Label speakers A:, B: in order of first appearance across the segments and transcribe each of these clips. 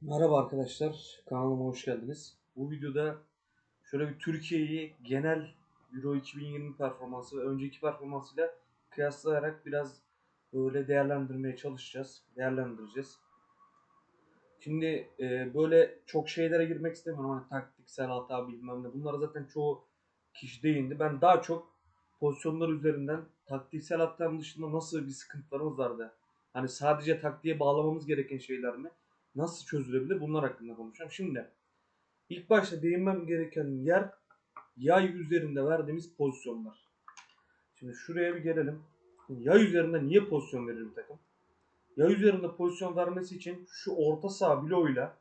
A: Merhaba arkadaşlar, kanalıma hoş geldiniz. Bu videoda şöyle bir Türkiye'yi genel Euro 2020 performansı ve önceki performansıyla kıyaslayarak biraz böyle değerlendirmeye çalışacağız, değerlendireceğiz. Şimdi e, böyle çok şeylere girmek istemiyorum. Hani taktiksel hata bilmem ne. Bunlara zaten çoğu kişi değindi. Ben daha çok pozisyonlar üzerinden taktiksel hatanın dışında nasıl bir sıkıntılarımız vardı. Hani sadece taktiğe bağlamamız gereken şeyler mi? Nasıl çözülebilir bunlar hakkında konuşacağım. Şimdi ilk başta değinmem gereken yer yay üzerinde verdiğimiz pozisyonlar. Şimdi şuraya bir gelelim. Yay üzerinde niye pozisyon verir bir takım? Yay üzerinde pozisyon vermesi için şu orta saha bloğuyla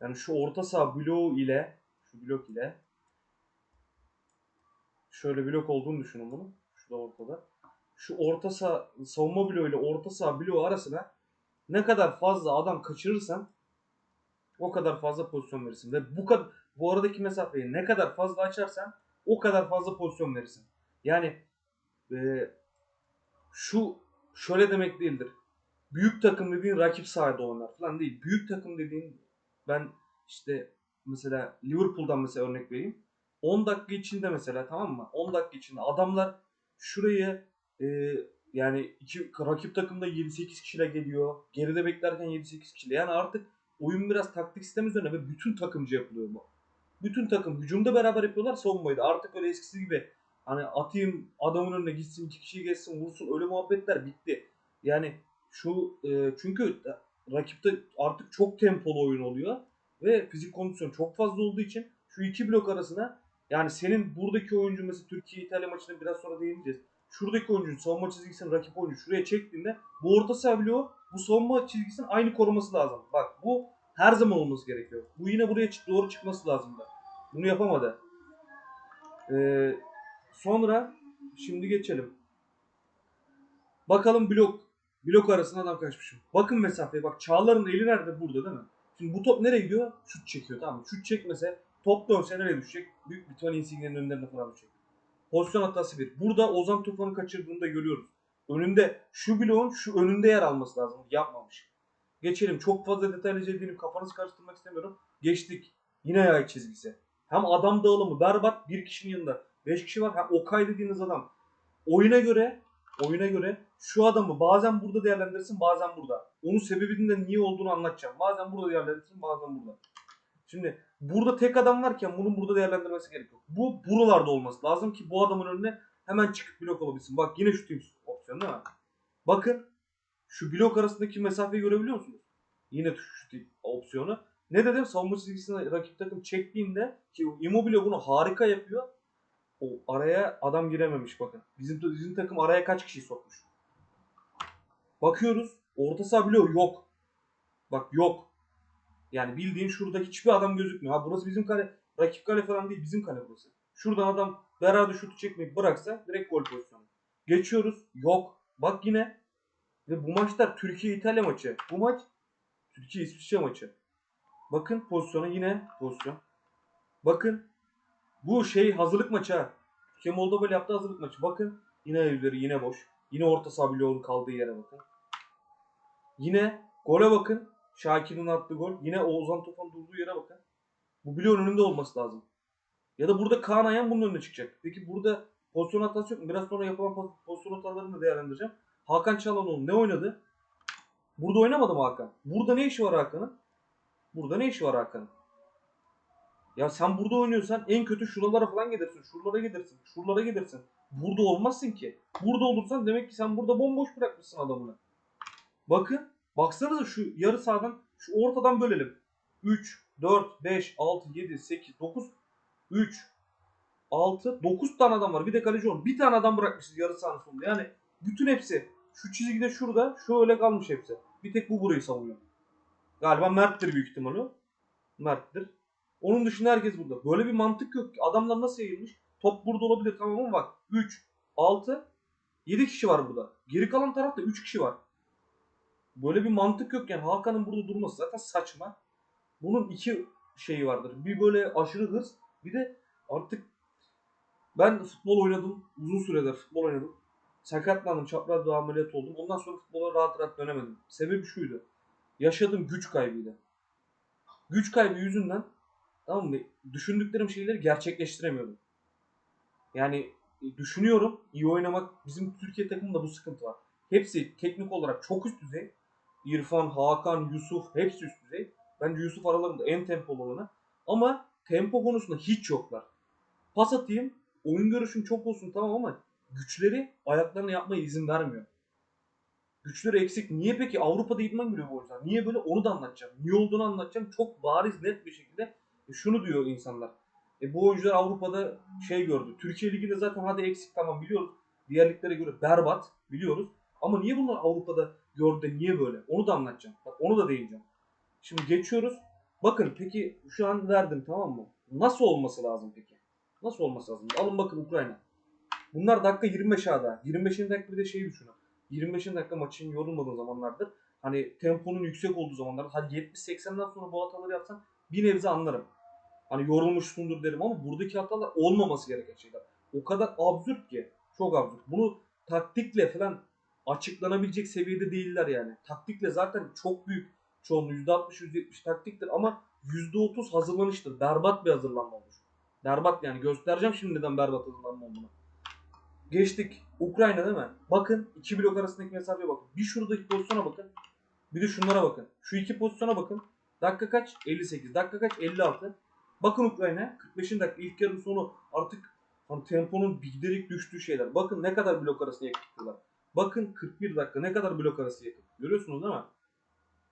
A: yani şu orta saha bloğu ile şu blok ile şöyle blok olduğunu düşünün bunu. Şurada ortada. Şu orta saha savunma bloğu ile orta saha bloğu arasına ne kadar fazla adam kaçırırsan o kadar fazla pozisyon verirsin. Ve bu kadar bu aradaki mesafeyi ne kadar fazla açarsan o kadar fazla pozisyon verirsin. Yani e, şu şöyle demek değildir. Büyük takım dediğin rakip sahada oynar falan değil. Büyük takım dediğin ben işte mesela Liverpool'dan mesela örnek vereyim. 10 dakika içinde mesela tamam mı? 10 dakika içinde adamlar şurayı e, yani iki, rakip takımda 7-8 kişiyle geliyor. Geride beklerken 7-8 kişiyle. Yani artık oyun biraz taktik sistem üzerine ve bütün takımcı yapılıyor bu. Bütün takım hücumda beraber yapıyorlar savunmayı da. Artık öyle eskisi gibi hani atayım adamın önüne gitsin iki kişiyi geçsin vursun öyle muhabbetler bitti. Yani şu e, çünkü rakipte artık çok tempolu oyun oluyor ve fizik kondisyon çok fazla olduğu için şu iki blok arasına yani senin buradaki oyuncu mesela Türkiye İtalya maçına biraz sonra değineceğiz şuradaki oyuncu savunma çizgisini rakip oyuncu şuraya çektiğinde bu orta saha bloğu bu savunma çizgisinin aynı koruması lazım. Bak bu her zaman olması gerekiyor. Bu yine buraya doğru çıkması lazım da. Bunu yapamadı. Ee, sonra şimdi geçelim. Bakalım blok. Blok arasında adam kaçmışım. Bakın mesafeye bak Çağlar'ın eli nerede? Burada değil mi? Şimdi bu top nereye gidiyor? Şut çekiyor tamam mı? Şut çekmese top dönse nereye düşecek? Büyük bir ihtimalle Insigne'nin önlerine falan düşecek. Pozisyon hatası bir. Burada Ozan Tufan'ı kaçırdığını da görüyoruz. Önünde şu bloğun şu önünde yer alması lazım. Yapmamış. Geçelim. Çok fazla detaylıca değilim. Kafanızı karıştırmak istemiyorum. Geçtik. Yine yay çizgisi. Hem adam dağılımı berbat. Bir kişinin yanında. Beş kişi var. Hem Okay dediğiniz adam. Oyuna göre oyuna göre şu adamı bazen burada değerlendirirsin bazen burada. Onun sebebinin de niye olduğunu anlatacağım. Bazen burada değerlendirirsin bazen burada. Şimdi burada tek adam varken bunun burada değerlendirmesi gerekiyor. Bu buralarda olması lazım ki bu adamın önüne hemen çıkıp blok olabilsin. Bak yine şu team opsiyonu değil mi? Bakın şu blok arasındaki mesafeyi görebiliyor musunuz? Yine şu opsiyonu. Ne dedim? Savunma çizgisine rakip takım çektiğinde ki Immobile bunu harika yapıyor. O araya adam girememiş bakın. Bizim bizim takım araya kaç kişi sokmuş? Bakıyoruz. Orta saha bloğu yok. Bak yok. Yani bildiğin şurada hiçbir adam gözükmüyor. Ha burası bizim kale. Rakip kale falan değil bizim kale burası. Şuradan adam beraber şutu çekmeyi bıraksa direkt gol pozisyonu. Geçiyoruz. Yok. Bak yine. Ve bu maçlar Türkiye-İtalya maçı. Bu maç Türkiye-İsviçre maçı. Bakın pozisyona yine pozisyon. Bakın. Bu şey hazırlık maçı ha. Türkiye Moldova ile yaptığı hazırlık maçı. Bakın. Yine üzeri yine boş. Yine orta saha kaldığı yere bakın. Yine gole bakın. Şakir'in attığı gol. Yine Oğuzhan Tufan durduğu yere bakın. Bu bloğun önünde olması lazım. Ya da burada Kaan Ayan bunun önüne çıkacak. Peki burada pozisyon hatası yok mu? Biraz sonra yapılan pozisyon hatalarını da değerlendireceğim. Hakan Çalhanoğlu ne oynadı? Burada oynamadı mı Hakan? Burada ne işi var Hakan'ın? Burada ne işi var Hakan'ın? Ya sen burada oynuyorsan en kötü şuralara falan gelirsin. Şuralara gelirsin. Şuralara gelirsin. Burada olmazsın ki. Burada olursan demek ki sen burada bomboş bırakmışsın adamını. Bakın Baksanıza şu yarı sahadan şu ortadan bölelim. 3, 4, 5, 6, 7, 8, 9, 3, 6, 9 tane adam var. Bir de kaleci olmuş. Bir tane adam bırakmışız yarı sahanın sonunda. Yani bütün hepsi şu çizgide şurada şöyle kalmış hepsi. Bir tek bu burayı savunuyor. Galiba Mert'tir büyük ihtimal o. Mert'tir. Onun dışında herkes burada. Böyle bir mantık yok. Adamlar nasıl yayılmış? Top burada olabilir tamam ama bak. 3, 6, 7 kişi var burada. Geri kalan tarafta 3 kişi var. Böyle bir mantık yok yani Hakan'ın burada durması zaten saçma. Bunun iki şeyi vardır. Bir böyle aşırı hırs bir de artık ben futbol oynadım. Uzun süredir futbol oynadım. Sakatlandım. Çapraz bir ameliyat oldum. Ondan sonra futbola rahat rahat dönemedim. Sebebi şuydu. Yaşadığım güç kaybıydı. güç kaybı yüzünden tamam mı? Düşündüklerim şeyleri gerçekleştiremiyordum. Yani e, düşünüyorum iyi oynamak bizim Türkiye takımında bu sıkıntı var. Hepsi teknik olarak çok üst düzey. İrfan, Hakan, Yusuf hepsi üst düzey. Bence Yusuf aralarında en tempolu olanı. Ama tempo konusunda hiç yoklar. Pas atayım, oyun görüşüm çok olsun tamam ama güçleri ayaklarına yapmaya izin vermiyor. Güçleri eksik. Niye peki Avrupa'da idman görüyor bu oyuncular? Niye böyle onu da anlatacağım. Niye olduğunu anlatacağım. Çok bariz net bir şekilde e, şunu diyor insanlar. E, bu oyuncular Avrupa'da şey gördü. Türkiye Ligi'nde zaten hadi eksik tamam biliyoruz. Diğer liglere göre berbat biliyoruz. Ama niye bunlar Avrupa'da gördü niye böyle? Onu da anlatacağım. Bak onu da değineceğim. Şimdi geçiyoruz. Bakın peki şu an verdim tamam mı? Nasıl olması lazım peki? Nasıl olması lazım? Alın bakın Ukrayna. Bunlar dakika 25 ada. 25. dakika bir de şeyi düşünün. 25. dakika maçın yorulmadığı zamanlardır. Hani temponun yüksek olduğu zamanlarda. Hadi 70-80'den sonra bu hataları yapsan bir nebze anlarım. Hani yorulmuşsundur derim ama buradaki hatalar olmaması gereken şeyler. O kadar absürt ki. Çok absürt. Bunu taktikle falan açıklanabilecek seviyede değiller yani. Taktikle zaten çok büyük çoğunluğu %60-%70 taktiktir ama %30 hazırlanıştır. Berbat bir hazırlanma olur. Berbat yani. Göstereceğim şimdi neden berbat hazırlanma olduğunu. Geçtik. Ukrayna değil mi? Bakın iki blok arasındaki mesafeye bakın. Bir şuradaki pozisyona bakın. Bir de şunlara bakın. Şu iki pozisyona bakın. Dakika kaç? 58. Dakika kaç? 56. Bakın Ukrayna 45. dakika ilk yarının sonu artık hani temponun giderek düştüğü şeyler. Bakın ne kadar blok arası yakıttılar. Bakın 41 dakika ne kadar blok arası yakıt. Görüyorsunuz değil mi?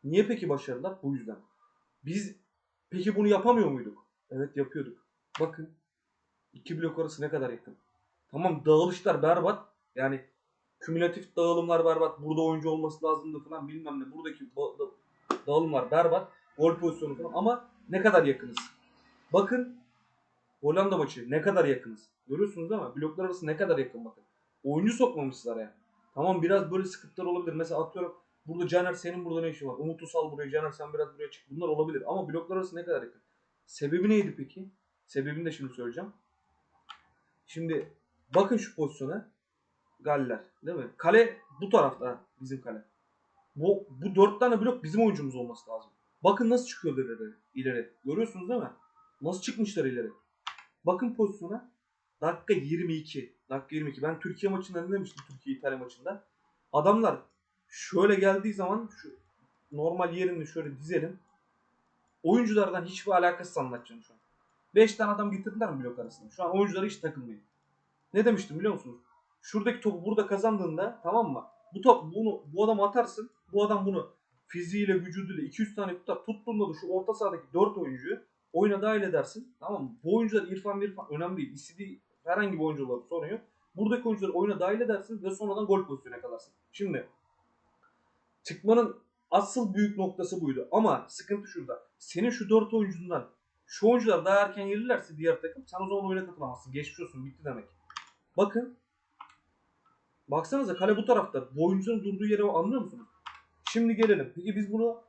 A: Niye peki başarılar? Bu yüzden. Biz peki bunu yapamıyor muyduk? Evet yapıyorduk. Bakın iki blok arası ne kadar yakın. Tamam dağılışlar berbat. Yani kümülatif dağılımlar berbat. Burada oyuncu olması lazımdı falan bilmem ne. Buradaki dağılımlar berbat. Gol pozisyonu falan ama ne kadar yakınız. Bakın Hollanda maçı ne kadar yakınız. Görüyorsunuz değil mi? Bloklar arası ne kadar yakın bakın. Oyuncu sokmamışlar ya. Tamam biraz böyle sıkıntılar olabilir. Mesela atıyorum burada Caner senin burada ne işin var? Umut'u sal buraya. Caner sen biraz buraya çık. Bunlar olabilir. Ama bloklar arası ne kadar yakın. Sebebi neydi peki? Sebebini de şimdi söyleyeceğim. Şimdi bakın şu pozisyona. Galler değil mi? Kale bu tarafta bizim kale. Bu, bu dört tane blok bizim oyuncumuz olması lazım. Bakın nasıl çıkıyor ileri. ileri. Görüyorsunuz değil mi? Nasıl çıkmışlar ileri. Bakın pozisyona. Dakika 22. Dakika 22. Ben Türkiye maçında ne demiştim Türkiye İtalya maçında. Adamlar şöyle geldiği zaman şu normal yerini şöyle dizelim. Oyunculardan hiçbir alakası anlatacağım şu an. 5 tane adam getirdiler mi blok arasında? Şu an oyunculara hiç takılmayın. Ne demiştim biliyor musunuz? Şuradaki topu burada kazandığında tamam mı? Bu top bunu bu adam atarsın. Bu adam bunu fiziğiyle vücuduyla 200 tane tutar. Tuttuğunda da şu orta sahadaki 4 oyuncuyu oyuna dahil edersin. Tamam mı? Bu oyuncular İrfan İrfan önemli değil. İstediği herhangi bir oyuncu olur sorun yok. Buradaki oyuncuları oyuna dahil edersin ve sonradan gol pozisyonuna kalarsın. Şimdi çıkmanın asıl büyük noktası buydu. Ama sıkıntı şurada. Senin şu 4 oyuncundan şu oyuncular daha erken gelirlerse diğer takım sen o zaman oyuna katılamazsın. Geçmiş olsun bitti demek. Bakın. Baksanıza kale bu tarafta. Bu oyuncunun durduğu yeri anlıyor musunuz? Şimdi gelelim. Peki biz bunu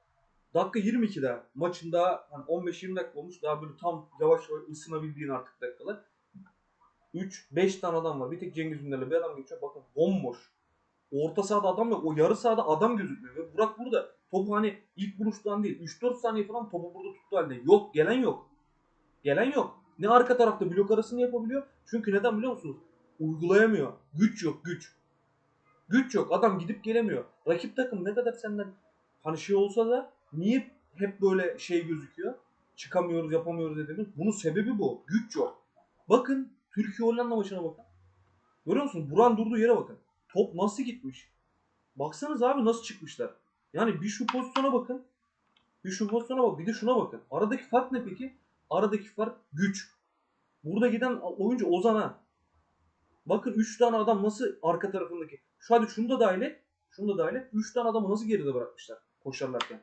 A: dakika 22'de maçın daha hani 15-20 dakika olmuş. Daha böyle tam yavaş yavaş ısınabildiğin artık dakikalar. 3-5 tane adam var. Bir tek Cengiz Ünder'le bir adam geçiyor. Bakın bomboş. Orta sahada adam yok. O yarı sahada adam gözükmüyor. Ve Burak burada topu hani ilk vuruştan değil 3-4 saniye falan topu burada tuttu halde. Yok gelen yok. Gelen yok. Ne arka tarafta blok arasını yapabiliyor. Çünkü neden biliyor musunuz? Uygulayamıyor. Güç yok güç. Güç yok. Adam gidip gelemiyor. Rakip takım ne kadar senden hani şey olsa da niye hep böyle şey gözüküyor? Çıkamıyoruz yapamıyoruz dediğimiz. Bunun sebebi bu. Güç yok. Bakın Türkiye Hollanda maçına bakın. Görüyor musun? Buran durduğu yere bakın. Top nasıl gitmiş? Baksanız abi nasıl çıkmışlar. Yani bir şu pozisyona bakın. Bir şu pozisyona bak. Bir de şuna bakın. Aradaki fark ne peki? Aradaki fark güç. Burada giden oyuncu Ozan'a. Bakın 3 tane adam nasıl arka tarafındaki. Şu hadi şunu da dahil et. Şunu da dahil et. 3 tane adamı nasıl geride bırakmışlar koşarlarken.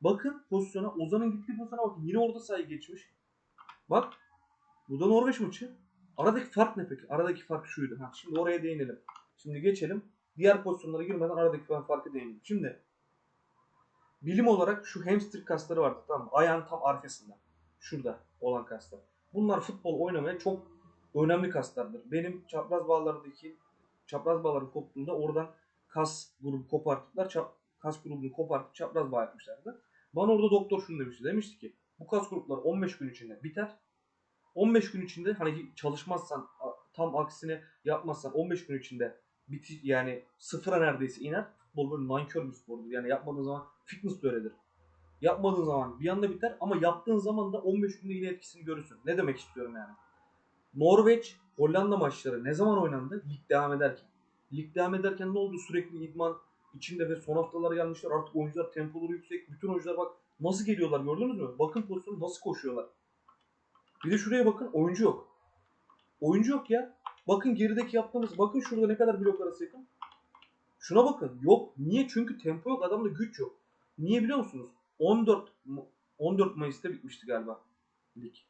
A: Bakın pozisyona. Ozan'ın gittiği pozisyona bakın. Yine orada sayı geçmiş. Bak. Bu da Norveç maçı. Aradaki fark ne peki? Aradaki fark şuydu. Ha, şimdi oraya değinelim. Şimdi geçelim. Diğer pozisyonlara girmeden aradaki farkı değinelim. Şimdi bilim olarak şu hamstring kasları vardı tamam mı? Ayağın tam arkasında. Şurada olan kaslar. Bunlar futbol oynamaya çok önemli kaslardır. Benim çapraz bağlardaki çapraz bağlarım koptuğunda oradan kas grubu kopartıplar. Çap, kas grubunu kopartıp çapraz bağ yapmışlardı. Bana orada doktor şunu demişti. Demişti ki Bu kas grupları 15 gün içinde biter. 15 gün içinde hani çalışmazsan tam aksine yapmazsan 15 gün içinde biti yani sıfıra neredeyse iner. Futbol böyle nankör bir spordur. Yani yapmadığın zaman fitness de öyledir. Yapmadığın zaman bir anda biter ama yaptığın zaman da 15 günde yine etkisini görürsün. Ne demek istiyorum yani? Norveç, Hollanda maçları ne zaman oynandı? Lig devam ederken. Lig devam ederken ne oldu? Sürekli idman içinde ve son haftalara gelmişler. Artık oyuncular tempoları yüksek. Bütün oyuncular bak nasıl geliyorlar gördünüz mü? Bakın pozisyonu nasıl koşuyorlar. Bir de şuraya bakın oyuncu yok. Oyuncu yok ya. Bakın gerideki yaptığımız bakın şurada ne kadar blok arası yakın. Şuna bakın. Yok. Niye? Çünkü tempo yok. Adamda güç yok. Niye biliyor musunuz? 14 Mu- 14 Mayıs'ta bitmişti galiba.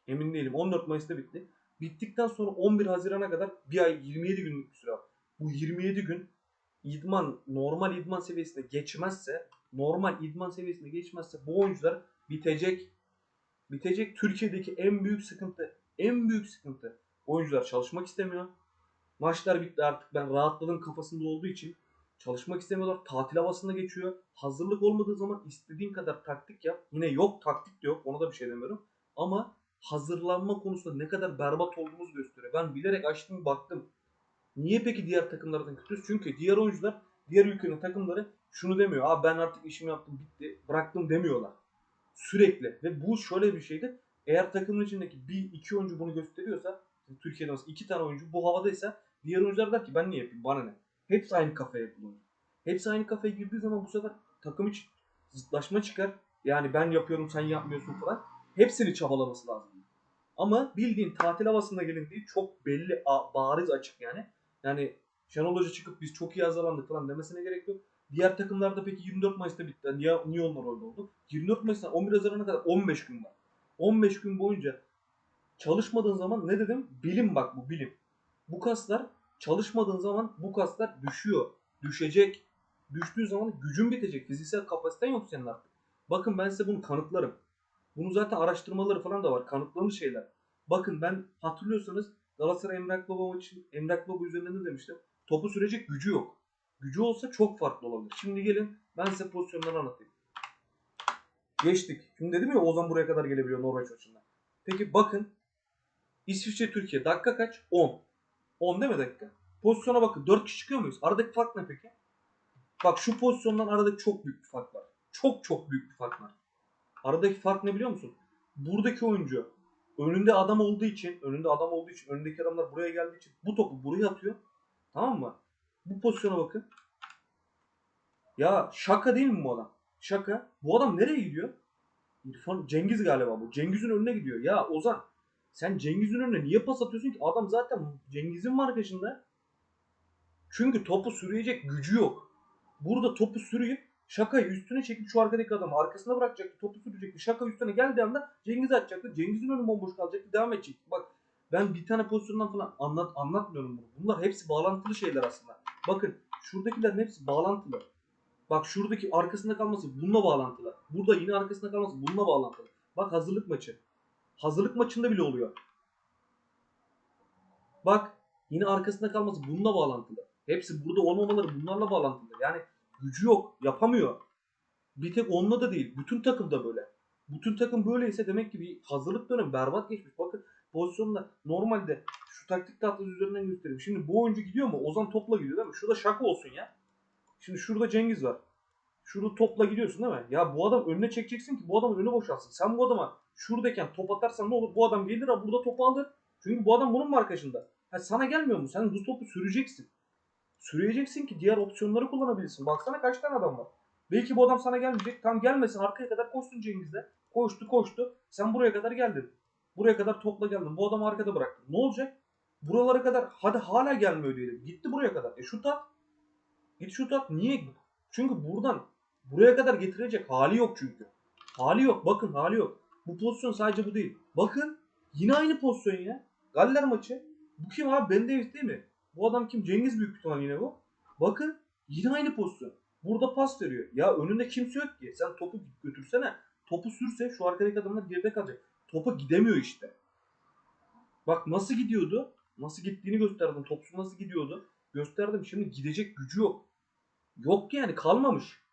A: Emin değilim. 14 Mayıs'ta bitti. Bittikten sonra 11 Haziran'a kadar bir ay 27 günlük bir süre. Bu 27 gün idman normal idman seviyesine geçmezse normal idman seviyesine geçmezse bu oyuncular bitecek. Bitecek. Türkiye'deki en büyük sıkıntı en büyük sıkıntı oyuncular çalışmak istemiyor. Maçlar bitti artık ben rahatladım kafasında olduğu için çalışmak istemiyorlar. Tatil havasında geçiyor. Hazırlık olmadığı zaman istediğin kadar taktik yap. Yine yok taktik de yok. Ona da bir şey demiyorum. Ama hazırlanma konusunda ne kadar berbat olduğumuzu gösteriyor. Ben bilerek açtım baktım. Niye peki diğer takımlardan kötüyüz? Çünkü diğer oyuncular, diğer ülkenin takımları şunu demiyor. Abi ben artık işimi yaptım, bitti, bıraktım demiyorlar. Sürekli. Ve bu şöyle bir şeydi. Eğer takımın içindeki bir iki oyuncu bunu gösteriyorsa, Türkiye'de mesela iki tane oyuncu bu havadaysa diğer oyuncular der ki ben niye yapayım, bana ne? Hepsi aynı kafaya yapılıyor. Hepsi aynı kafaya girdiği zaman bu sefer takım için zıtlaşma çıkar. Yani ben yapıyorum sen yapmıyorsun falan. Hepsini çabalaması lazım. Ama bildiğin tatil havasında gelindiği çok belli, bariz açık yani. Yani Şenol Hoca çıkıp biz çok iyi hazırlandık falan demesine gerek yok. Diğer takımlarda peki 24 Mayıs'ta bitti. Niye, niye onlar öyle oldu? 24 Mayıs'tan 11 Haziran'a kadar 15 gün var. 15 gün boyunca çalışmadığın zaman ne dedim? Bilim bak bu bilim. Bu kaslar çalışmadığın zaman bu kaslar düşüyor. Düşecek. Düştüğü zaman gücün bitecek. Fiziksel kapasiten yok senin artık. Bakın ben size bunu kanıtlarım. Bunu zaten araştırmaları falan da var. Kanıtlanmış şeyler. Bakın ben hatırlıyorsanız Galatasaray Emrak Baba maçı, Emrak Baba üzerinde ne demiştim? Topu sürecek gücü yok. Gücü olsa çok farklı olabilir. Şimdi gelin ben size pozisyonları anlatayım. Geçtik. Şimdi dedim ya Ozan buraya kadar gelebiliyor Norveç maçında. Peki bakın İsviçre Türkiye dakika kaç? 10. 10 değil mi dakika? Pozisyona bakın 4 kişi çıkıyor muyuz? Aradaki fark ne peki? Bak şu pozisyondan aradaki çok büyük bir fark var. Çok çok büyük bir fark var. Aradaki fark ne biliyor musun? Buradaki oyuncu önünde adam olduğu için, önünde adam olduğu için, önündeki adamlar buraya geldiği için bu topu buraya atıyor. Tamam mı? Bu pozisyona bakın. Ya şaka değil mi bu adam? Şaka. Bu adam nereye gidiyor? İrfan Cengiz galiba bu. Cengiz'in önüne gidiyor. Ya Ozan sen Cengiz'in önüne niye pas atıyorsun ki? Adam zaten Cengiz'in markajında. Çünkü topu sürüyecek gücü yok. Burada topu sürüyüp Şakayı üstüne çekip şu arkadaki adamı arkasına bırakacaktı. Topu sürecekti. Şaka üstüne geldiği anda Cengiz atacaktı. Cengiz'in önü bomboş kalacaktı. Devam edecekti. Bak ben bir tane pozisyondan falan anlat anlatmıyorum bunu. Bunlar hepsi bağlantılı şeyler aslında. Bakın şuradakilerin hepsi bağlantılı. Bak şuradaki arkasında kalması bununla bağlantılı. Burada yine arkasında kalması bununla bağlantılı. Bak hazırlık maçı. Hazırlık maçında bile oluyor. Bak yine arkasında kalması bununla bağlantılı. Hepsi burada olmamaları bunlarla bağlantılı. Yani gücü yok. Yapamıyor. Bir tek onunla da değil. Bütün takım da böyle. Bütün takım böyleyse demek ki bir hazırlık dönemi berbat geçmiş. Bakın pozisyonda normalde şu taktik tahtası üzerinden göstereyim. Şimdi bu oyuncu gidiyor mu? Ozan topla gidiyor değil mi? Şurada şaka olsun ya. Şimdi şurada Cengiz var. Şurada topla gidiyorsun değil mi? Ya bu adam önüne çekeceksin ki bu adamın önü boşalsın. Sen bu adama şuradayken top atarsan ne olur? Bu adam gelir ha burada topu alır. Çünkü bu adam bunun markajında. Ha, sana gelmiyor mu? Sen bu topu süreceksin. Süreceksin ki diğer opsiyonları kullanabilirsin. Baksana kaç tane adam var. Belki bu adam sana gelmeyecek. Tam gelmesin arkaya kadar koşsun Cengiz'de. Koştu koştu. Sen buraya kadar geldin. Buraya kadar topla geldin. Bu adamı arkada bıraktın. Ne olacak? Buralara kadar hadi hala gelmiyor diyelim. Gitti buraya kadar. E şut at. Git şut at. Niye? Çünkü buradan buraya kadar getirecek hali yok çünkü. Hali yok. Bakın hali yok. Bu pozisyon sadece bu değil. Bakın yine aynı pozisyon ya. Galler maçı. Bu kim abi? Ben Davis değil mi? Bu adam kim? Cengiz büyük ihtimal yine bu. Bakın yine aynı pozisyon. Burada pas veriyor. Ya önünde kimse yok ki. Sen topu götürsene. Topu sürse şu arkadaki adamlar geride kalacak. Topa gidemiyor işte. Bak nasıl gidiyordu? Nasıl gittiğini gösterdim. Topsu nasıl gidiyordu? Gösterdim. Şimdi gidecek gücü yok. Yok yani kalmamış.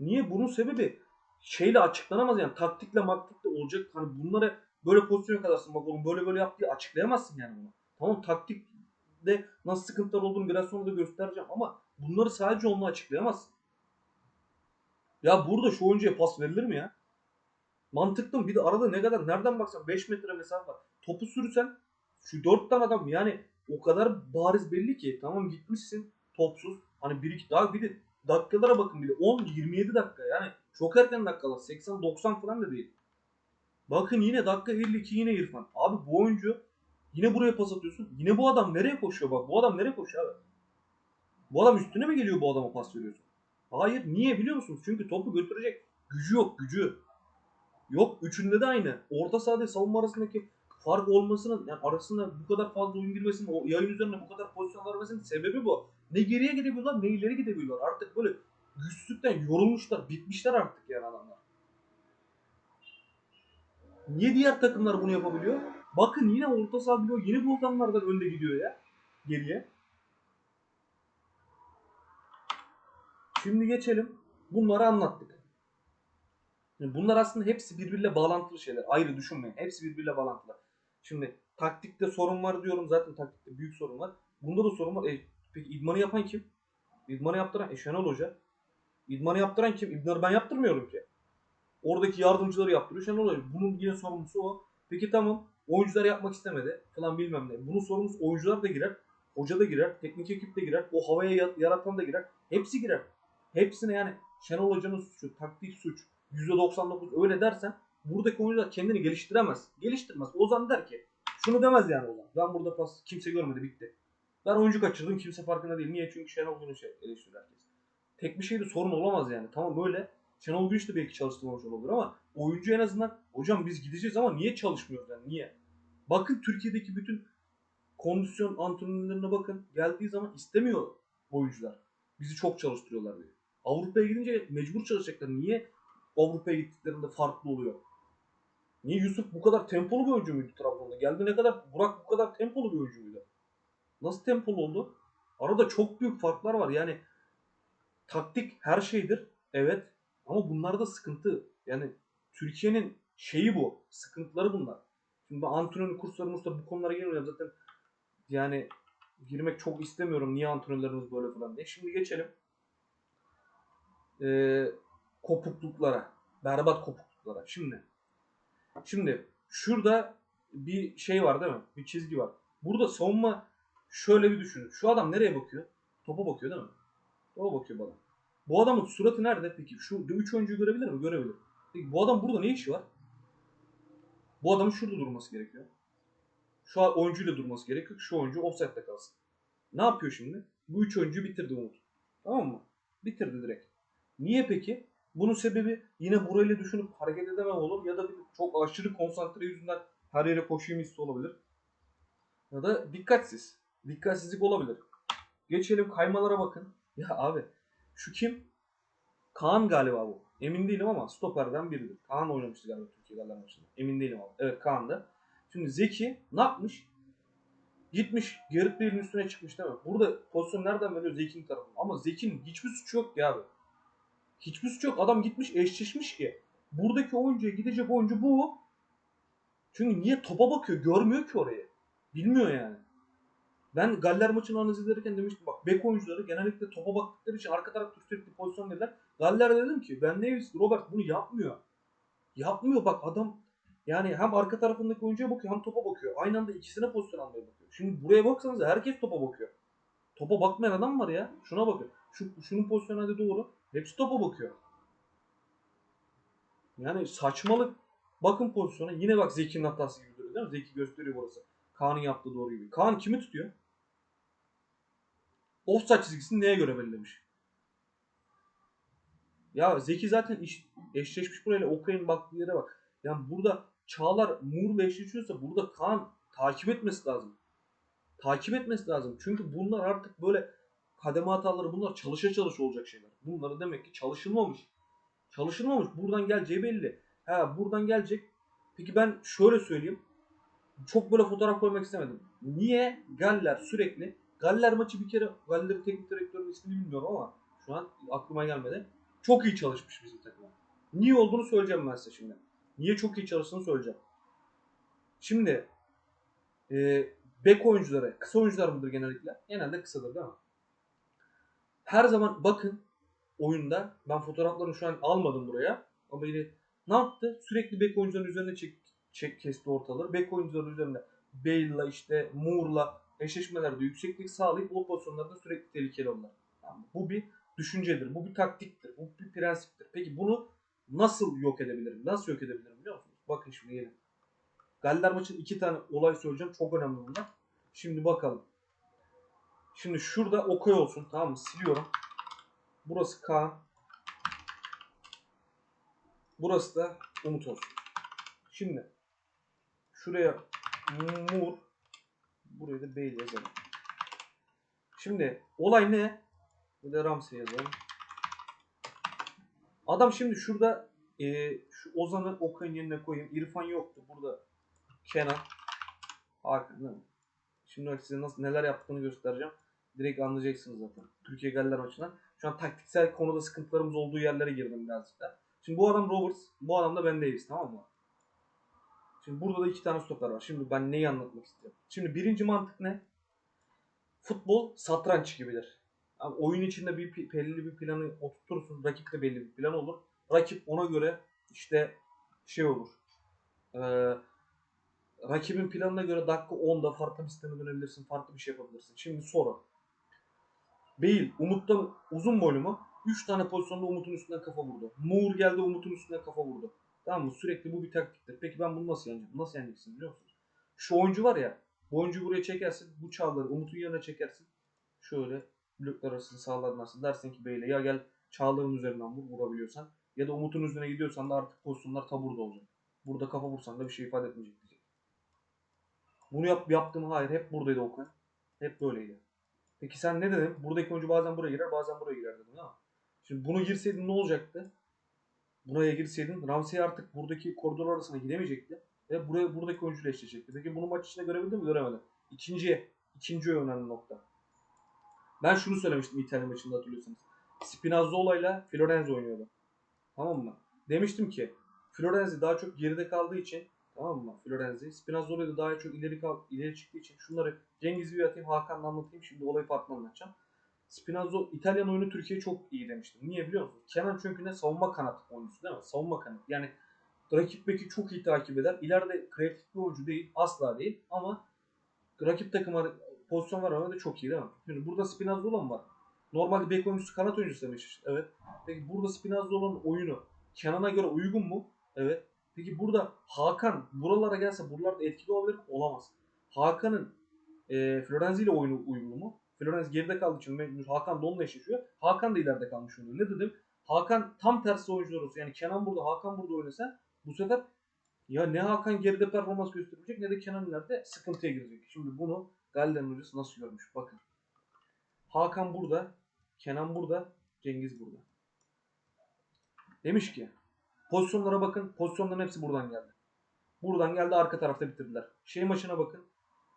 A: Niye? Bunun sebebi şeyle açıklanamaz yani taktikle maktikle olacak. Hani bunları böyle pozisyona kadarsın bak oğlum böyle böyle yap açıklayamazsın yani bunu. Tamam taktikte nasıl sıkıntılar olduğunu biraz sonra da göstereceğim ama bunları sadece onunla açıklayamazsın. Ya burada şu oyuncuya pas verilir mi ya? Mantıklı mı? Bir de arada ne kadar nereden baksan 5 metre mesafe var. Topu sürsen şu 4 tane adam yani o kadar bariz belli ki tamam gitmişsin topsuz. Hani 1 2 daha bir de dakikalara bakın bir de 10 27 dakika yani çok erken dakikalar 80 90 falan da değil. Bakın yine dakika 52 yine İrfan. Abi bu oyuncu yine buraya pas atıyorsun. Yine bu adam nereye koşuyor bak. Bu adam nereye koşuyor abi? Bu adam üstüne mi geliyor bu adama pas veriyorsun? Hayır. Niye biliyor musunuz? Çünkü topu götürecek gücü yok gücü. Yok üçünde de aynı. Orta sahada savunma arasındaki fark olmasının yani arasında bu kadar fazla oyun girmesinin o yayın üzerine bu kadar pozisyon vermesinin sebebi bu. Ne geriye gidebiliyorlar ne ileri gidebiliyorlar. Artık böyle güçsüzlükten yorulmuşlar, bitmişler artık yani adamlar. Niye diğer takımlar bunu yapabiliyor? Bakın yine orta saha biliyor. Yine bu adamlardan önde gidiyor ya. Geriye. Şimdi geçelim. Bunları anlattık. Bunlar aslında hepsi birbiriyle bağlantılı şeyler. Ayrı düşünmeyin. Hepsi birbiriyle bağlantılı. Şimdi taktikte sorun var diyorum. Zaten taktikte büyük sorun var. Bunda da sorun var. E, peki idmanı yapan kim? İdmanı yaptıran e, Şenol Hoca. İdmanı yaptıran kim? İdmanı ben yaptırmıyorum ki. Oradaki yardımcıları yaptırıyor Şenol Hoca. Bunun yine sorumlusu o. Peki tamam. Oyuncular yapmak istemedi falan bilmem ne. Bunun sorumlusu oyuncular da girer. Hoca da girer. Teknik ekip de girer. O havaya ya- yaratan da girer. Hepsi girer. Hepsine yani Şenol Hoca'nın suçu, taktik suç, %99 öyle dersen buradaki oyuncular kendini geliştiremez. Geliştirmez. Ozan der ki şunu demez yani Ozan. Ben burada pas kimse görmedi bitti. Ben oyuncu kaçırdım kimse farkında değil. Niye? Çünkü Şenol Güneş'e şey eleştiriyor herkes. Tek bir şeyde sorun olamaz yani. Tamam böyle Şenol Güneş de belki çalıştırmamış olabilir ama oyuncu en azından hocam biz gideceğiz ama niye çalışmıyoruz yani niye? Bakın Türkiye'deki bütün kondisyon antrenörlerine bakın. Geldiği zaman istemiyor oyuncular. Bizi çok çalıştırıyorlar diye. Avrupa'ya gidince mecbur çalışacaklar. Niye Avrupa'ya gittiklerinde farklı oluyor? Niye Yusuf bu kadar tempolu bir oyuncu muydu Trabzon'da? Geldi ne kadar Burak bu kadar tempolu bir oyuncu muydu? Nasıl tempolu oldu? Arada çok büyük farklar var. Yani taktik her şeydir. Evet. Ama bunlarda sıkıntı. Yani Türkiye'nin şeyi bu. Sıkıntıları bunlar. Şimdi ben antrenör kurslarımızda bu konulara girmiyorum. Zaten yani girmek çok istemiyorum. Niye antrenörlerimiz böyle falan diye. Şimdi geçelim. Ee, kopukluklara. Berbat kopukluklara. Şimdi. Şimdi şurada bir şey var değil mi? Bir çizgi var. Burada savunma şöyle bir düşünün. Şu adam nereye bakıyor? Topa bakıyor değil mi? Topa bakıyor bu adam. Bu adamın suratı nerede? Peki şu 3 oyuncuyu görebilir mi? Görebilir. Peki bu adam burada ne işi var? Bu adamın şurada durması gerekiyor. Şu oyuncuyla durması gerekiyor ki şu oyuncu offside'de kalsın. Ne yapıyor şimdi? Bu üç oyuncuyu bitirdi Umut. Tamam mı? Bitirdi direkt. Niye peki? Bunun sebebi yine burayla düşünüp hareket edemem olur ya da çok aşırı konsantre yüzünden her yere koşayım hissi olabilir. Ya da dikkatsiz. Dikkatsizlik olabilir. Geçelim kaymalara bakın. Ya abi şu kim? Kaan galiba bu. Emin değilim ama stoperden biridir. Kaan oynamıştı galiba Türkiye Galler maçında. Emin değilim ama. Evet Kaan'da. Şimdi Zeki ne yapmış? Gitmiş Gareth Bale'in üstüne çıkmış değil mi? Burada pozisyon nereden veriyor Zeki'nin tarafından. Ama Zeki'nin hiçbir suçu yok ki abi. Hiçbir suçu yok. Adam gitmiş eşleşmiş ki. Buradaki oyuncuya gidecek oyuncu bu. Çünkü niye topa bakıyor? Görmüyor ki orayı. Bilmiyor yani. Ben Galler maçını analiz ederken demiştim bak bek oyuncuları genellikle topa baktıkları için arka tarafta sürekli pozisyon dediler. Galler dedim ki Ben Davis, Robert bunu yapmıyor. Yapmıyor bak adam yani hem arka tarafındaki oyuncuya bakıyor hem topa bakıyor. Aynı anda ikisine pozisyon almaya bakıyor. Şimdi buraya baksanız herkes topa bakıyor. Topa bakmayan adam var ya. Şuna bakın. Şu, şunun pozisyonu hadi doğru. Hepsi topa bakıyor. Yani saçmalık. Bakın pozisyona. Yine bak Zeki'nin hatası gibi duruyor değil mi? Zeki gösteriyor burası. Kaan'ın yaptığı doğru gibi. Kaan kimi tutuyor? Offside çizgisini neye göre belirlemiş? Ya Zeki zaten iş, eşleşmiş burayla Okay'ın baktığı yere bak. Yani burada Çağlar Mur'la eşleşiyorsa burada Kaan takip etmesi lazım. Takip etmesi lazım. Çünkü bunlar artık böyle kademe hataları bunlar çalışa çalışa olacak şeyler. Bunları demek ki çalışılmamış. Çalışılmamış. Buradan geleceği belli. Ha buradan gelecek. Peki ben şöyle söyleyeyim. Çok böyle fotoğraf koymak istemedim. Niye Galler sürekli Galler maçı bir kere Galler'in teknik direktörünün ismini bilmiyorum ama şu an aklıma gelmedi. Çok iyi çalışmış bizim takım. Niye olduğunu söyleyeceğim ben size şimdi. Niye çok iyi çalıştığını söyleyeceğim. Şimdi e, bek oyuncuları, kısa oyuncular mıdır genellikle? Genelde kısadır değil mi? Her zaman bakın oyunda ben fotoğraflarını şu an almadım buraya ama yine ne yaptı? Sürekli bek oyuncuların üzerine çek, çek kesti ortaları. Bek oyuncuların üzerinde Bale'la işte Moore'la eşleşmelerde yükseklik sağlayıp o pozisyonlarda sürekli tehlikeli. Tamam mı? Bu bir düşüncedir. Bu bir taktiktir. Bu bir prensiptir. Peki bunu nasıl yok edebilirim? Nasıl yok edebilirim biliyor musunuz? Bakın şimdi gelin. Galler maçın iki tane olay söyleyeceğim. Çok önemli bunlar. Şimdi bakalım. Şimdi şurada Okay olsun. Tamam mı? Siliyorum. Burası Kaan. Burası da Umut olsun. Şimdi şuraya Mur buraya da Bale yazalım. Şimdi olay ne? Bir de Ramsey yazalım. Adam şimdi şurada e, şu Ozan'ı Okan'ın yerine koyayım. İrfan yoktu. Burada Kenan. Hakan? Şimdi size nasıl neler yaptığını göstereceğim. Direkt anlayacaksınız zaten. Türkiye Galler maçından. Şu an taktiksel konuda sıkıntılarımız olduğu yerlere girdim birazcık da. Şimdi bu adam Roberts, bu adam da Ben Davis tamam mı? Şimdi burada da iki tane stoper var. Şimdi ben neyi anlatmak istiyorum? Şimdi birinci mantık ne? Futbol satranç gibidir. Yani oyun içinde bir belli bir planı oturtursun. Rakip de belli bir plan olur. Rakip ona göre işte şey olur. Ee, rakibin planına göre dakika 10'da farklı bir sisteme dönebilirsin. Farklı bir şey yapabilirsin. Şimdi soru. Bale Umut'tan uzun boylu mu? 3 tane pozisyonda Umut'un üstünden kafa vurdu. Moore geldi Umut'un üstünden kafa vurdu. Tamam mı? Sürekli bu bir taktiktir. Peki ben bunu nasıl yeneceğim? Nasıl yeneceksin biliyor musun? Şu oyuncu var ya. Bu oyuncuyu buraya çekersin. Bu çağları Umut'un yanına çekersin. Şöyle bloklar arasını sağlanmasın. Dersin ki Bey'le ya gel Çağlar'ın üzerinden vur vurabiliyorsan. Ya da Umut'un üzerine gidiyorsan da artık pozisyonlar taburda olacak. Burada kafa vursan da bir şey ifade etmeyecek diyecek. Bunu yap, yaptım hayır. Hep buradaydı Okan. Hep böyleydi. Peki sen ne dedin? Buradaki oyuncu bazen buraya girer bazen buraya girer dedin mi? Şimdi bunu girseydin ne olacaktı? Buraya girseydin Ramsey artık buradaki koridor arasına gidemeyecekti. Ve buraya buradaki oyuncuyla eşleşecekti. Peki bunu maç içinde görebildin mi? Göremedim. İkinci, ikinci önemli nokta. Ben şunu söylemiştim İtalya maçında hatırlıyorsanız. Spinazzola ile Florenzi oynuyordu. Tamam mı? Demiştim ki Florenzi daha çok geride kaldığı için tamam mı? Florenzi. Spinazzola da daha çok ileri kal ileri çıktığı için şunları Cengiz bir atayım Hakan'la anlatayım. Şimdi olayı farklı anlatacağım. Spinazzo İtalyan oyunu Türkiye çok iyi demiştim. Niye biliyor musun? Kenan çünkü ne savunma kanat oyuncusu değil mi? Savunma kanat. Yani rakip beki çok iyi takip eder. İleride kreatif bir oyuncu değil. Asla değil. Ama rakip takıma pozisyon var da çok iyi değil mi? Şimdi burada Spinazzola mı var? Normalde bek oyuncusu kanat oyuncusu demiş. Evet. Peki burada Spinazzola'nın oyunu Kenan'a göre uygun mu? Evet. Peki burada Hakan buralara gelse buralarda etkili olabilir mi? Olamaz. Hakan'ın e, Florenzi ile oyunu uyumlu mu? Florenzi geride kaldığı için Hakan da onunla eşleşiyor. Hakan da ileride kalmış oluyor. Ne dedim? Hakan tam tersi oyuncular olsun. Yani Kenan burada, Hakan burada oynasa bu sefer ya ne Hakan geride performans gösterecek ne de Kenan ileride sıkıntıya girecek. Şimdi bunu Galler'in hocası nasıl görmüş? Bakın. Hakan burada, Kenan burada, Cengiz burada. Demiş ki pozisyonlara bakın. Pozisyonların hepsi buradan geldi. Buradan geldi arka tarafta bitirdiler. Şey maçına bakın.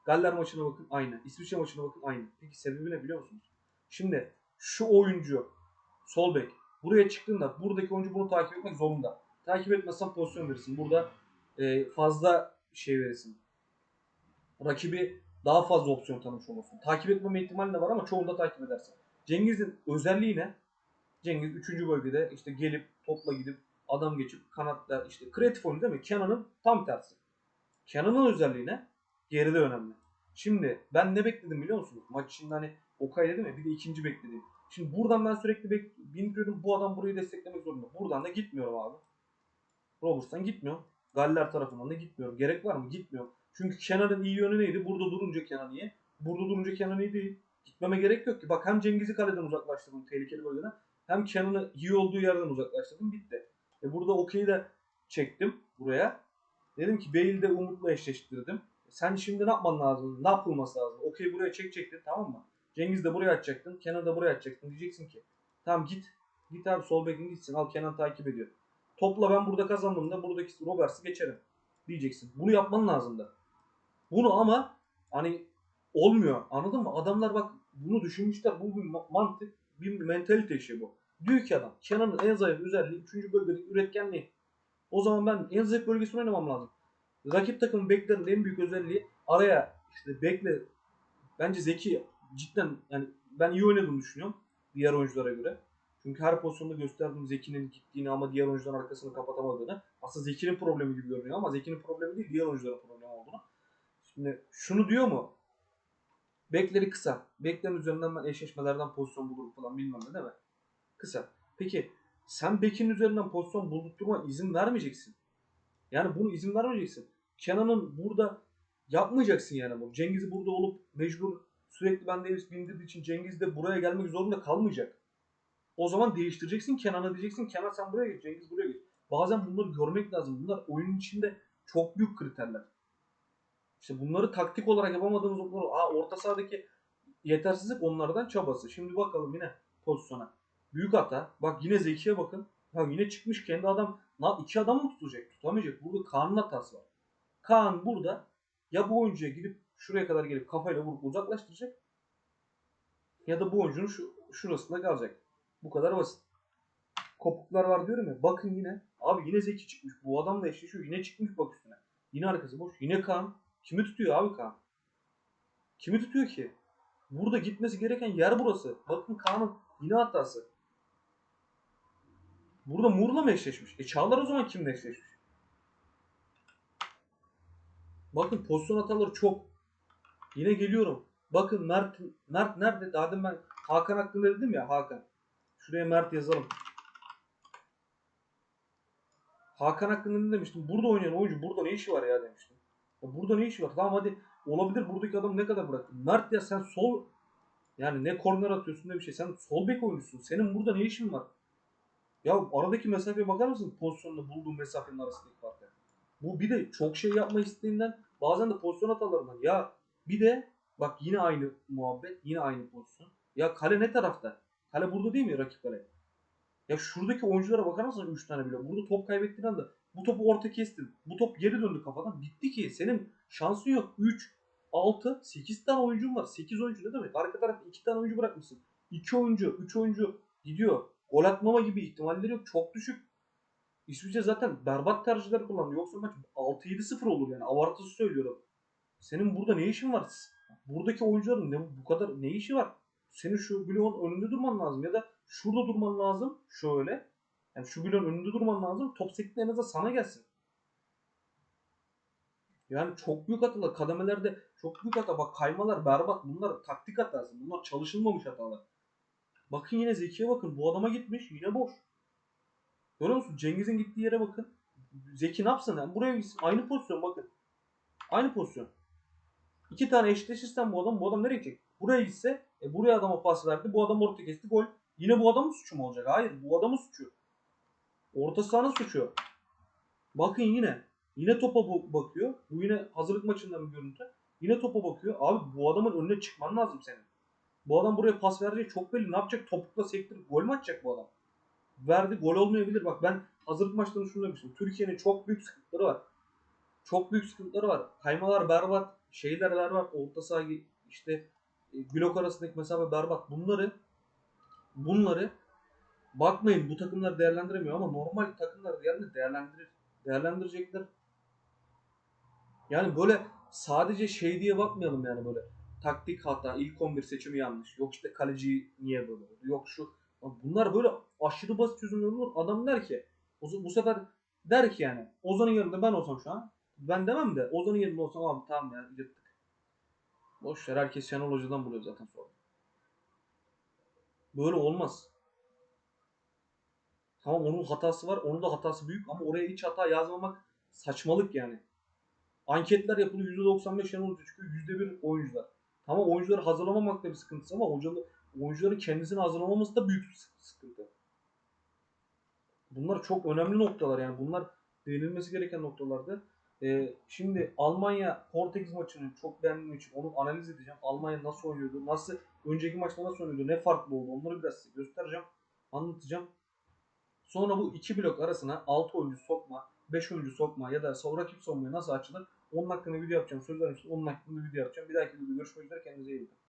A: Galler maçına bakın aynı. İsviçre maçına bakın aynı. Peki sebebi ne biliyor musunuz? Şimdi şu oyuncu sol bek buraya çıktığında buradaki oyuncu bunu takip etmek zorunda. Takip etmezsen pozisyon verirsin. Burada e, fazla şey verirsin. Rakibi daha fazla opsiyon tanımış olursun. Takip etmeme ihtimali de var ama çoğunda takip edersin. Cengiz'in özelliği ne? Cengiz 3. bölgede işte gelip topla gidip adam geçip kanatta işte kreatif oyuncu değil mi? Kenan'ın tam tersi. Kenan'ın özelliği ne? Geride önemli. Şimdi ben ne bekledim biliyor musunuz? Maç içinde hani Okay dedim ya bir de ikinci bekledim. Şimdi buradan ben sürekli bek bilmiyordum bu adam burayı desteklemek zorunda. Buradan da gitmiyorum abi. Roberts'tan gitmiyor. Galler tarafından da gitmiyorum. Gerek var mı? Gitmiyor. Çünkü Kenan'ın iyi yönü neydi? Burada durunca Kenan iyi. Burada durunca Kenan iyi değil. Gitmeme gerek yok ki. Bak hem Cengiz'i kaleden uzaklaştırdım tehlikeli bölgeden. Hem Kenan'ı iyi olduğu yerden uzaklaştırdım. Bitti. E burada okey'i de çektim buraya. Dedim ki Bale'de Umut'la eşleştirdim. Sen şimdi ne yapman lazım? Ne yapılması lazım? Okey buraya çekecektin tamam mı? Cengiz de buraya atacaktın. Kenan da buraya atacaktın. Diyeceksin ki tamam git. Git abi sol bekin gitsin. Al Kenan takip ediyor. Topla ben burada kazandım da buradaki Roberts'i geçerim. Diyeceksin. Bunu yapman lazım da. Bunu ama hani olmuyor. Anladın mı? Adamlar bak bunu düşünmüşler. Bu bir ma- mantık, bir mentalite işi bu. Diyor ki adam Kenan'ın en zayıf özelliği 3. bölgedeki üretkenliği. O zaman ben en zayıf bölgesine oynamam lazım. Rakip takımın beklerinin en büyük özelliği araya işte bekle bence Zeki cidden yani ben iyi oynadığını düşünüyorum diğer oyunculara göre. Çünkü her pozisyonda gösterdim Zeki'nin gittiğini ama diğer oyuncuların arkasını kapatamadığını. Aslında Zeki'nin problemi gibi görünüyor ama Zeki'nin problemi değil diğer oyuncuların problemi olduğunu. Şimdi şunu diyor mu? Bekleri kısa. Beklerin üzerinden ben eşleşmelerden pozisyon bulurum falan bilmem ne değil mi? Kısa. Peki sen bekin üzerinden pozisyon buldurtma izin vermeyeceksin. Yani bunu izin vermeyeceksin. Kenan'ın burada yapmayacaksın yani bunu. Cengiz'i burada olup mecbur sürekli Ben Davis bindirdiği için Cengiz de buraya gelmek zorunda kalmayacak. O zaman değiştireceksin Kenan'a diyeceksin Kenan sen buraya geç Cengiz buraya geç. Bazen bunları görmek lazım. Bunlar oyunun içinde çok büyük kriterler. İşte bunları taktik olarak yapamadığımız noktalar. Aa, orta sahadaki yetersizlik onlardan çabası. Şimdi bakalım yine pozisyona. Büyük hata. Bak yine Zeki'ye bakın. Ya yine çıkmış kendi adam. Lan iki adam mı tutacak? Tutamayacak. Burada Kaan'ın hatası var. Kaan burada ya bu oyuncuya gidip şuraya kadar gelip kafayla vurup uzaklaştıracak ya da bu oyuncunun şu, şurasında kalacak. Bu kadar basit. Kopuklar var diyorum ya. Bakın yine. Abi yine Zeki çıkmış. Bu adam da eşleşiyor. Yine çıkmış bak üstüne. Yine arkası boş. Yine Kaan. Kimi tutuyor abi Kaan? Kimi tutuyor ki? Burada gitmesi gereken yer burası. Bakın Kaan'ın yine hatası. Burada Mur'la mı eşleşmiş? E Çağlar o zaman kimle eşleşmiş? Bakın pozisyon hataları çok. Yine geliyorum. Bakın Mert Mert nerede? Daha demin ben Hakan hakkında dedim ya Hakan. Şuraya Mert yazalım. Hakan hakkında ne demiştim? Burada oynayan oyuncu burada ne işi var ya demiştim. Ya burada ne işi var? Tamam hadi olabilir buradaki adam ne kadar bıraktı. Mert ya sen sol yani ne korner atıyorsun ne bir şey. Sen sol bek oyuncusun. Senin burada ne işin var? Ya aradaki mesafeye bakar mısın? Pozisyonda bulduğun mesafenin arasındaki farka. Bu bir de çok şey yapma isteğinden bazen de pozisyon hatalarından. Ya bir de bak yine aynı muhabbet. Yine aynı pozisyon. Ya kale ne tarafta? Kale burada değil mi rakip kale? Ya şuradaki oyunculara bakar mısın 3 tane bile? Burada top kaybettiğin anda bu topu orta kestin. Bu top geri döndü kafadan. Bitti ki. Senin şansın yok. 3, 6, 8 tane oyuncun var. 8 oyuncu ne demek? Arka tarafta 2 tane oyuncu bırakmışsın. 2 oyuncu, 3 oyuncu gidiyor. Gol atmama gibi ihtimalleri yok. Çok düşük. İsviçre zaten berbat tercihler kullandı. Yoksa maç 6-7-0 olur yani. Abartısı söylüyorum. Senin burada ne işin var? Buradaki oyuncuların ne, bu kadar ne işi var? Senin şu bloğun önünde durman lazım ya da şurada durman lazım. Şöyle. Yani şu bloğun önünde durman lazım. Top sektiğinde en azından sana gelsin. Yani çok büyük hatalar. Kademelerde çok büyük hata. Bak kaymalar berbat. Bunlar taktik hatası. Bunlar çalışılmamış hatalar. Bakın yine Zeki'ye bakın. Bu adama gitmiş. Yine boş. Görüyor musun? Cengiz'in gittiği yere bakın. Zeki ne yapsın? Yani buraya gitsin. Aynı pozisyon bakın. Aynı pozisyon. İki tane eşleşirsen bu adam bu adam nereye gidecek? Buraya gitse e, buraya adama pas verdi. Bu adam orta kesti gol. Yine bu adamın suçu mu olacak? Hayır. Bu adamın suçu. Orta sahanın suçu. Bakın yine. Yine topa bakıyor. Bu yine hazırlık maçından bir görüntü. Yine topa bakıyor. Abi bu adamın önüne çıkman lazım senin. Bu adam buraya pas verecek çok belli. Ne yapacak? Topukla sektirip gol mü atacak bu adam? Verdi gol olmayabilir. Bak ben hazırlık maçlarında şunu demiştim. Türkiye'nin çok büyük sıkıntıları var. Çok büyük sıkıntıları var. Kaymalar berbat. Şeyler berbat. Orta saha işte e, blok arasındaki mesafe berbat. Bunları bunları bakmayın bu takımlar değerlendiremiyor ama normal takımlar yerine değerlendirir. Değerlendirecekler. Yani böyle sadece şey diye bakmayalım yani böyle taktik hata, ilk 11 seçimi yanlış. Yok işte kaleci niye böyle oldu? Yok şu. Bunlar böyle aşırı basit çözümler olur. Adam der ki bu, sefer der ki yani Ozan'ın yerinde ben olsam şu an ben demem de Ozan'ın yerinde olsam abi tamam ya yırttık. Boş ver herkes Şenol Hoca'dan buluyor zaten sonra. Böyle olmaz. Tamam onun hatası var. Onun da hatası büyük ama oraya hiç hata yazmamak saçmalık yani. Anketler yapılıyor. %95 Şenol Hoca çıkıyor. %1 oyuncular. Tamam oyuncuları hazırlamamak da bir sıkıntısı ama hocalı, oyuncuların kendisini hazırlamaması da büyük sıkıntı. Bunlar çok önemli noktalar yani. Bunlar değinilmesi gereken noktalardı. Ee, şimdi Almanya Portekiz maçını çok beğendiğim için onu analiz edeceğim. Almanya nasıl oynuyordu, nasıl önceki maçta nasıl oynuyordu, ne farklı oldu onları biraz size göstereceğim, anlatacağım. Sonra bu iki blok arasına 6 oyuncu sokma, 5 oyuncu sokma ya da rakip savunmaya nasıl açılır onun hakkında video yapacağım. Söz vermiştim. Onun hakkında video yapacağım. Bir dahaki videoda görüşmek üzere. Kendinize iyi bakın.